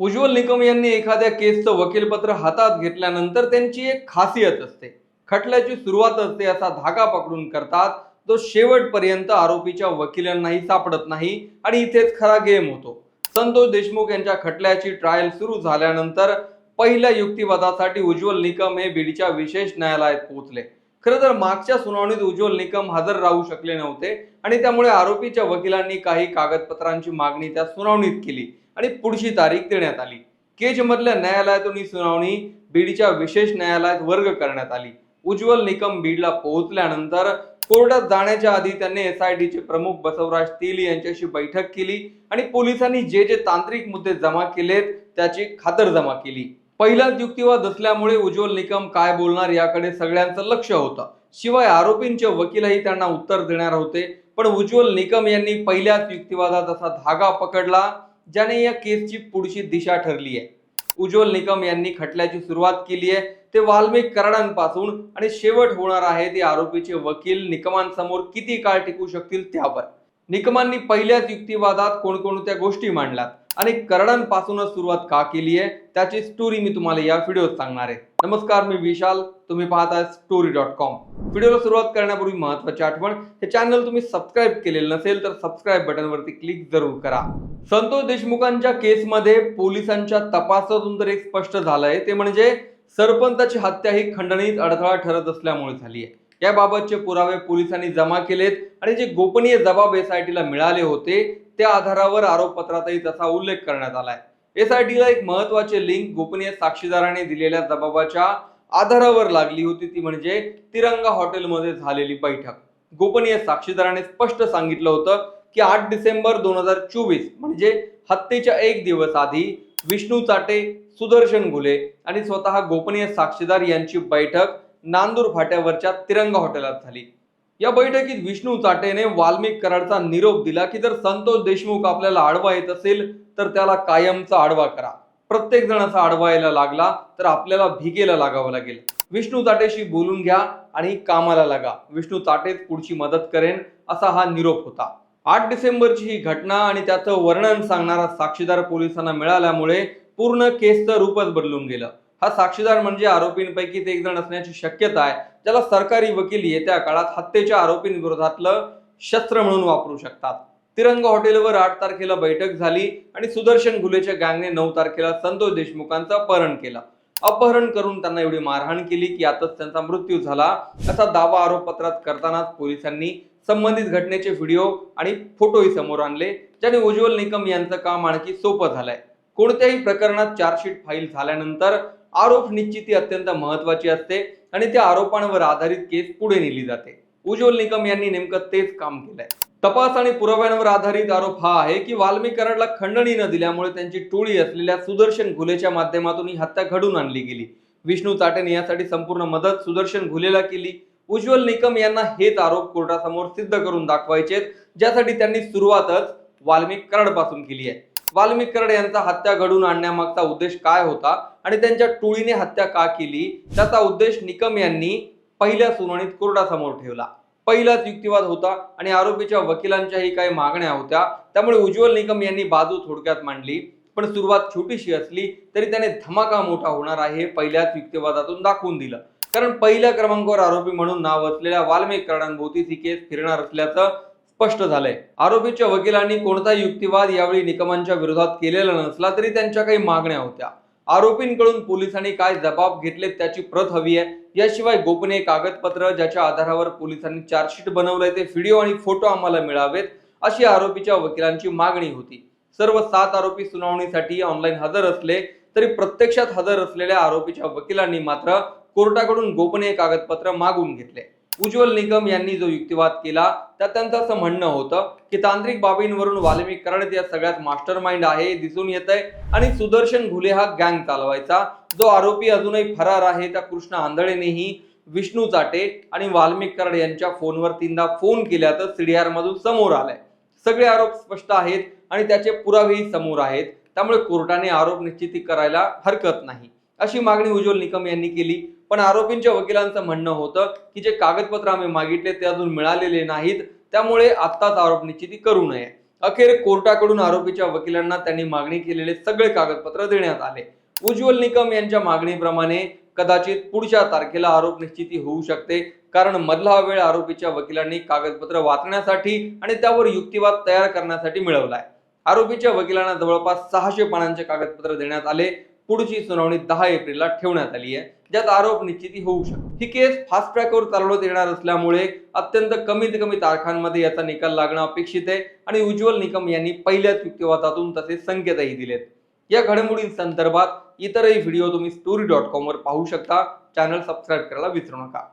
उज्ज्वल निकम यांनी एखाद्या केसचं वकीलपत्र हातात घेतल्यानंतर त्यांची एक खासियत असते. खटल्याची सुरुवात असते असा धागा पकडून करतात. तो शेवटपर्यंत आरोपीच्या वकिलांनाही सापडत नाही आणि इथेच खरा गेम होतो. संतोष देशमुख यांच्या खटल्याची ट्रायल सुरू झाल्यानंतर पहिल्या युक्तिवादासाठी उज्ज्वल निकम हे बीडच्या विशेष न्यायालयात पोहोचले. खरं तर मागच्या सुनावणीत उज्ज्वल निकम हजर राहू शकले नव्हते आणि त्यामुळे आरोपीच्या वकिलांनी काही कागदपत्रांची मागणी त्या सुनावणीत केली. आणि पुढची तारीख देण्यात आली. केज मधल्या न्यायालयातून ही सुनावणी बीडच्या विशेष न्यायालयात वर्ग करण्यात आली. उज्ज्वल निकम बीडला पोहोचल्यानंतर कोर्टात जाण्याच्या आधी त्यांनी एस आय चे प्रमुख बसवराज तेली यांच्याशी बैठक केली आणि पोलिसांनी जे जे तांत्रिक मुद्दे जमा केलेत त्याची खातर जमा केली. पहिलाच युक्तिवाद असल्यामुळे उज्ज्वल निकम काय बोलणार याकडे सगळ्यांचं लक्ष होतं. शिवाय आरोपींचे वकीलही त्यांना उत्तर देणार होते. पण उज्ज्वल निकम यांनी पहिल्याच युक्तिवादात असा धागा पकडला. ज्याने या केसची पुढची दिशा ठरली आहे. उज्ज्वल निकम यांनी खटल्याची सुरुवात केली आहे. ते वाल्मिक कराडांपासून आणि शेवट होणार आहे ते आरोपीचे वकील निकमांसमोर किती काळ टिकू शकतील त्यावर. निकमांनी पहिल्याच युक्तिवादात कोणकोणत्या गोष्टी मांडल्यात आणि करडांपासूनच सुरुवात का केली आहे त्याची स्टोरी मी तुम्हाला या व्हिडिओत सांगणार आहे. नमस्कार मी विशाल. तुम्ही पाहताय स्टोरी डॉट कॉम व्हिडिओला सुरुवात करण्यापूर्वी महत्वाची आठवण हे चॅनल तुम्ही सबस्क्राईब केलेलं नसेल तर सबस्क्राईब बटनवरती क्लिक जरूर करा. संतोष देशमुखांच्या केसमध्ये पोलिसांच्या तपासातून तर एक स्पष्ट झालंय ते म्हणजे सरपंचाची हत्या ही खंडणीत अडथळा ठरत असल्यामुळे झाली आहे. याबाबतचे पुरावे पोलिसांनी जमा केलेत आणि जे गोपनीय जबाब एसआयटीला मिळाले होते त्या आधारावर आरोपपत्रातही तसा उल्लेख करण्यात आलाय. एसआयटीला एक महत्त्वाचे लिंक गोपनीय साक्षीदाराने दिलेल्या जबाबाच्या आधारावर लागली होती. ती म्हणजे तिरंगा हॉटेलमध्ये झालेली बैठक. गोपनीय साक्षीदाराने स्पष्ट सांगितलं होतं की आठ डिसेंबर दोन हजार चोवीस म्हणजे हत्येच्या एक दिवस आधी विष्णू चाटे सुदर्शन घुले आणि स्वतः गोपनीय साक्षीदार यांची बैठक नांदूर फाट्यावरच्या तिरंगा हॉटेलात झाली. या बैठकीत विष्णू चाटेने वाल्मिक कराडचा निरोप दिला की जर संतोष देशमुख आपल्याला आडवा येत असेल तर त्याला कायमचा आडवा करा. प्रत्येक जण असा आडवा यायला लागला तर आपल्याला भिगेला लागावं लागेल. विष्णू चाटेशी बोलून घ्या आणि कामाला लागा. विष्णू चाटेच पुढची मदत करेन असा हा निरोप होता. आठ डिसेंबरची ही घटना आणि त्याचं वर्णन सांगणारा साक्षीदार पोलिसांना मिळाल्यामुळे पूर्ण केसचं रूपच बदलून गेलं. हा साक्षीदार म्हणजे आरोपींपैकीच एक जण असण्याची शक्यता आहे. ज्याला सरकारी वकील येत्या काळात हत्येच्या आरोपींविरोधातलं शस्त्र म्हणून वापरू शकतात. तिरंग हॉटेलवर आठ तारखेला बैठक झाली आणि सुदर्शन घुलेच्या गँगने नऊ तारखेला संतोष देशमुखांचं अपहरण केलं. अपहरण करून त्यांना एवढी मारहाण केली की आताच त्यांचा मृत्यू झाला. असा दावा आरोपपत्रात करतानाच पोलिसांनी संबंधित घटनेचे व्हिडिओ आणि फोटोही समोर आणले ज्याने उज्ज्वल निकम यांचं काम आणखी सोपं झालंय. कोणत्याही प्रकरणात चार्जशीट फाईल झाल्यानंतर आरोप निश्चिती अत्यंत महत्वाची असते आणि त्या आरोपांवर आधारित केस पुढे नेली जाते. उज्ज्वल निकम यांनी नेमकं तेच काम केलंय. तपास आणि पुराव्यांवर आधारित आरोप हा आहे की वाल्मी कराडला खंडणी न दिल्यामुळे त्यांची टोळी असलेल्या सुदर्शन घुलेच्या माध्यमातून ही हत्या घडून आणली गेली. विष्णू चाटेने यासाठी संपूर्ण मदत सुदर्शन घुलेला केली. उज्ज्वल निकम यांना हेच आरोप कोर्टासमोर सिद्ध करून दाखवायचे ज्यासाठी त्यांनी सुरुवातच वाल्मिक कराडपासून केली आहे. वाल्मिक कराड यांचा हत्या घडून आणण्यामागचा उद्देश काय होता आणि त्यांच्या टोळीने हत्या का केली? त्याचा उद्देश निकम यांनी पहिल्या सुनावणीत कोर्टासमोर ठेवला. पहिलाच युक्तिवाद होता आणि आरोपीच्या वकिलांच्याही काही मागण्या होत्या. त्यामुळे उज्ज्वल निकम यांनी बाजू थोडक्यात मांडली. पण सुरुवात छोटीशी असली तरी त्याने धमाका मोठा होणार आहे हे पहिल्याच युक्तिवादातून दाखवून दिलं. कारण पहिल्या क्रमांकावर आरोपी म्हणून नाव असलेल्या वाल्मिक कराडांभोवतीच ही केस फिरणार असल्याचं स्पष्ट झालंय. आरोपीच्या वकिलांनी कोणताही युक्तिवाद यावेळी निकमांच्या विरोधात केलेला नसला तरी त्यांच्या काही मागण्या होत्या. आरोपींकडून पोलिसांनी काय जबाब घेतले त्याची प्रत हवी आहे. याशिवाय गोपनीय कागदपत्र ज्याच्या आधारावर पोलिसांनी चार्जशीट बनवलंय ते व्हिडिओ आणि फोटो आम्हाला मिळावेत अशी आरोपीच्या वकिलांची मागणी होती. सर्व सात आरोपी सुनावणीसाठी ऑनलाईन हजर असले तरी प्रत्यक्षात हजर असलेल्या आरोपीच्या वकिलांनी मात्र कोर्टाकडून गोपनीय कागदपत्र मागून घेतले. उज्ज्वल निगम यांनी जो युक्तिवाद केला त्यात त्यांचं असं म्हणणं होतं की तांत्रिक बाबींवरून वाल्मिक कराड या सगळ्यात मास्टर माइंड आहे दिसून येत आहे आणि सुदर्शन घुले हा गँग चालवायचा जो आरोपी अजूनही फरार आहे त्या कृष्ण आंधळेनेही विष्णू चाटे आणि वाल्मिक कराड यांच्या फोनवर तीनदा फोन केल्याचं सीडीआर मधून समोर आलंय. सगळे आरोप स्पष्ट आहेत आणि त्याचे पुरावेही समोर आहेत. त्यामुळे कोर्टाने आरोप निश्चिती करायला हरकत नाही. अशी मागणी उज्ज्वल निकम यांनी केली. पण आरोपींच्या वकिलांचं म्हणणं होतं की जे कागदपत्र आम्ही मागितले ते अजून मिळालेले नाहीत. त्यामुळे आत्ताच आरोप निश्चिती करू नये. अखेर कोर्टाकडून आरोपीच्या वकिलांना त्यांनी मागणी केलेले सगळे कागदपत्र देण्यात आले. उज्ज्वल निकम यांच्या मागणीप्रमाणे कदाचित पुढच्या तारखेला आरोप निश्चिती होऊ शकते. कारण मधला वेळ आरोपीच्या वकिलांनी कागदपत्र वाचण्यासाठी आणि त्यावर युक्तिवाद तयार करण्यासाठी मिळवलाय. आरोपीच्या वकिलांना जवळपास सहाशे पानांचे कागदपत्र देण्यात आले. पुढची सुनावणी दहा एप्रिलला ठेवण्यात आली आहे. ज्यात आरोप निश्चिती होऊ शकते. ही केस फास्ट ट्रॅकवर चालवण्यात येणार असल्यामुळे अत्यंत कमीत कमी तारखांमध्ये याचा निकाल लागणं अपेक्षित आहे आणि उज्ज्वल निकम यांनी पहिल्याच युक्तिवादातून तसे संकेतही दिलेत. या घडामोडींसंदर्भात इतरही व्हिडिओ तुम्ही स्टोरी डॉट कॉम वर पाहू शकता. चॅनल सबस्क्राईब करायला विसरू नका.